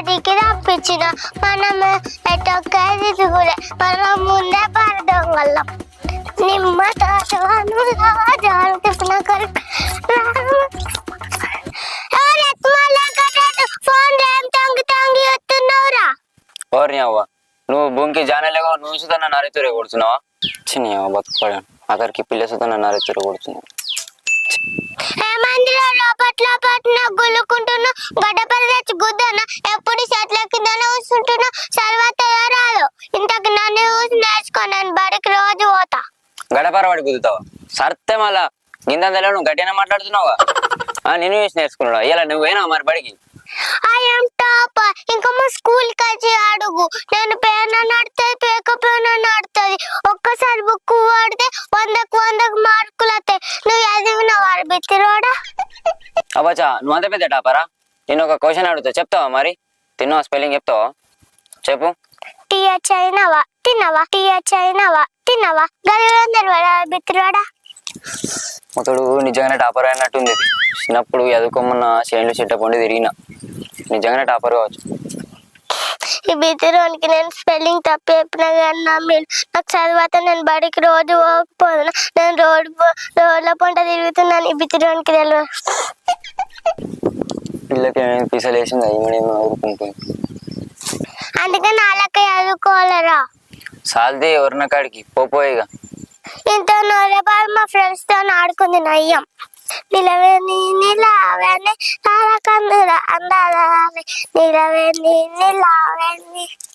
బడికి తప్పించిన మనం ఎట్టొక్కది కూడా మనం ముందే పడదొంగలం నిమ్మ తోటను జాను తిప్పిన కొరకు ఫోన్ ఏం తంగి తంగి వస్తున్నావురా ఓర్ని అవ్వ నువ్వు భూమికి జానలేగో నువ్వు సుతా నన్ను అరెతురే కొడుతున్నావా చిన్న అవ్వ బతుకుపడాను అక్కడికి పిల్ల సుతా నన్ను అరెతురే కొడుతున్నావు ఏమందిరా లోపట్ లోపట్ నా సర్వత రాదు ఇంతకు నన్ను చూసి నేర్చుకో నేను బడికి రోజు పోతా. గడపర వాడి కుదుతావా. సర్తే మళ్ళా గింద నువ్వు గట్టిగా మాట్లాడుతున్నావా ఆ, నేను చూసి నేర్చుకున్నాడు? ఇలా నువ్వేనా మరి బడికి? ఐఎమ్ టాప్ ఇంకా మా స్కూల్కి వచ్చి అడుగు. నేను పేన నడుతుంది పేక పేన నడుతుంది. ఒక్కసారి బుక్ వాడితే వందకు వందకు మార్కులు వస్తాయి. నువ్వు చదివిన వాడు బిత్తిరోడా? అవ్వచ్చా నువ్వు అంత పెద్ద టాపరా? నేను ఒక క్వశ్చన్ అడుగుతా చెప్తావా మరి? తిన్నావా స్పెల్లింగ్ చెప్తావా? చెప్పు టీహెచ్ అయినవా తిన్నవా? టీహెచ్ అయినవా తిన్నవా? గదివేందరు బిత్తిరోడా అతడు నిజంగానే టాపర్ అయినట్టుంది చిన్నప్పుడు ఎదుకోమన్న చేనులు చెట్టపండి తిరిగిన. నిజంగానే టాపర్ కావచ్చు. ఈ బిత్తిరోనికి నేను స్పెల్లింగ్ తప్పు చెప్పిన కానీ నమ్మిండు నాకు చదివాత నేను బడికి రోజు పోకపోదునా? నేను రోడ్డు పో- రోడ్ల పంట తిరుగుతున్నాను ఈ బిత్తిరోనికి తెలియదు పిల్లకి పీసలు వేసింది అయ్యమని ఊరుకుంటుంది అందుకే నాలకే చదువుకోవాలరా. సాల్ది ఎవరిన కాడికి? పోపోయిగా ఇంత నోరేపాలు మా ఫ్రెండ్స్తో ఆడుకుంది నయ్యం. నిలవేని నిలవేని తారకందుల అందాలని నిలవేని నిలవేని